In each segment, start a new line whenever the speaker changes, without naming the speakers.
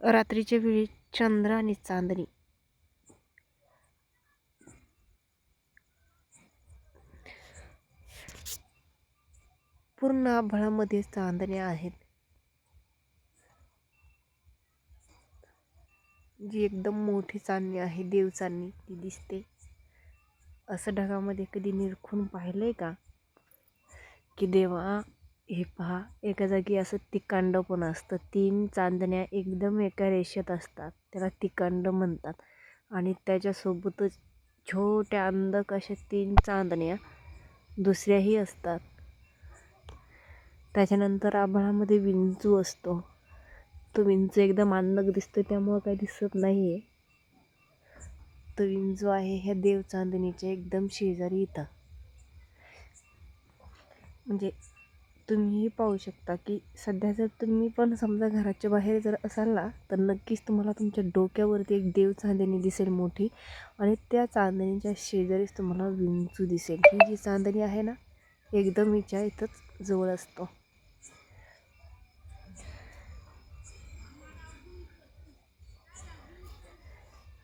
रात्रीच्या वेळी चंद्र आणि चांदणी. पूर्ण आभळामध्ये चांदण्या आहेत. जी एकदम मोठी चांदणी आहे देव चांदणी ती दिसते. असं ढगामध्ये कधी निरखून पाहिलं आहे का? की देवा हे पहा एका जागी असं तिकांड पण असतं. तीन चांदण्या एकदम एका रेषेत असतात. त्याला तिकांड म्हणतात. आणि त्याच्यासोबतच छोट्या अंधक अशा तीन चांदण्या दुसऱ्याही असतात. त्याच्यानंतर आभाळामध्ये विंचू असतो. तो विंचू एकदम अंधक दिसतो त्यामुळं काही दिसत नाही आहे तो विंचू आहे ह्या देवचांदणीच्या एकदम शेजारी इथं. म्हणजे तुम्हीही पाहू शकता की सध्या जर तुम्ही पण समजा घराच्या बाहेर जर असाल ना तर नक्कीच तुम्हाला तुमच्या डोक्यावरती एक देव चांदणी दिसेल मोठी आणि त्या चांदणीच्या शेजारीच तुम्हाला विंचू दिसेल. ही जी चांदणी आहे ना एकदम हिच्या इथंच जवळ असतो.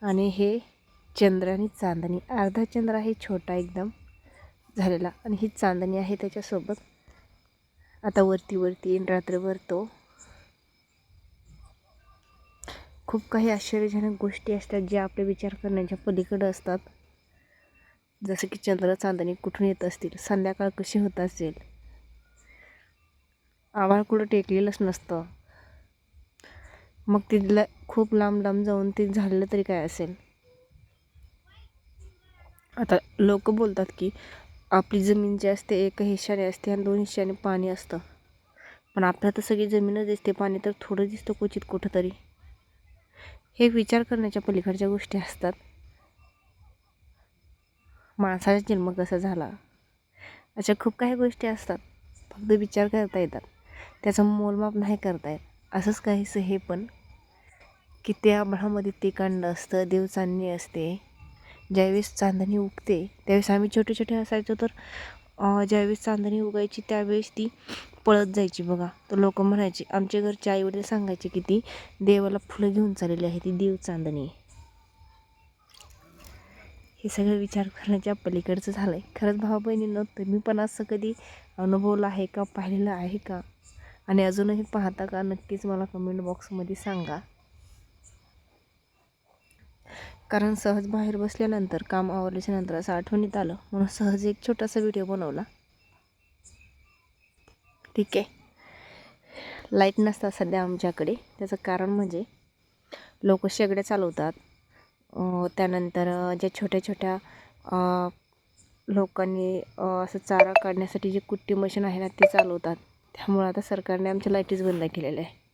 आणि हे चंद्र आणि चांदणी अर्धा चंद्र आहे छोटा एकदम झालेला. आणि ही चांदणी आहे त्याच्यासोबत आता वरती वरती येईन रात्रभर तो. खूप काही आश्चर्यजनक गोष्टी असतात ज्या आपले विचार करण्याच्या पलीकडं असतात. जसं की चंद्र चांदणी कुठून येत असतील संध्याकाळ कशी होत असेल? आवाळ कुठं टेकलेलंच नसतं. मग तिथलं खूप लांब लांब जाऊन ते झालेलं तरी काय असेल? आता लोक बोलतात की आपली जमीन जी असते एक हिश्शाने असते आणि दोन हिश्शाने पाणी असतं. पण आपल्याला तर सगळी जमीनच दिसते पाणी तर थोडं दिसतं क्वचित कुठंतरी. हे विचार करण्याच्या पलीकडच्या गोष्टी असतात. माणसाचा जन्म कसा झाला? अशा खूप काही गोष्टी असतात. फक्त विचार करता येतात. त्याचं मोलमाप नाही करता येत. असंच काहीसं हे पण की त्या आभाळामध्ये ते कांड असतं देवचांनी असते. ज्यावेळेस चांदणी उगते त्यावेळेस आम्ही छोटे छोटे असायचो तर ज्यावेळेस चांदणी उगायची त्यावेळेस ती पळत जायची बघा. तर लोक म्हणायचे आमच्या घरचे आईवडील सांगायचे की ती देवाला फुलं घेऊन चाललेली आहे ती देव चांदणी हे सगळं विचार करण्याच्या पलीकडचं झालं आहे खरंच भावा बहिणीनं तुम्ही पण असं कधी अनुभवलं आहे का पाहिलेलं आहे का? आणि अजूनही पाहता का नक्कीच मला कमेंट बॉक्समध्ये सांगा. कारण सहज बाहेर बसल्यानंतर काम आवरल्याच्यानंतर असं आठवणीत आलं. म्हणून सहज एक छोटासा व्हिडिओ बनवला. ठीक आहे. लाइट नसतात सध्या आमच्याकडे. त्याचं कारण म्हणजे लोक शेगड्या चालवतात. त्यानंतर ज्या छोट्या छोट्या लोकांनी असं चारा काढण्यासाठी जे कुट्टी मशीन आहे ना ते चालवतात. त्यामुळं आता सरकारने आमच्या लाईटीच बंद केलेल्या आहे.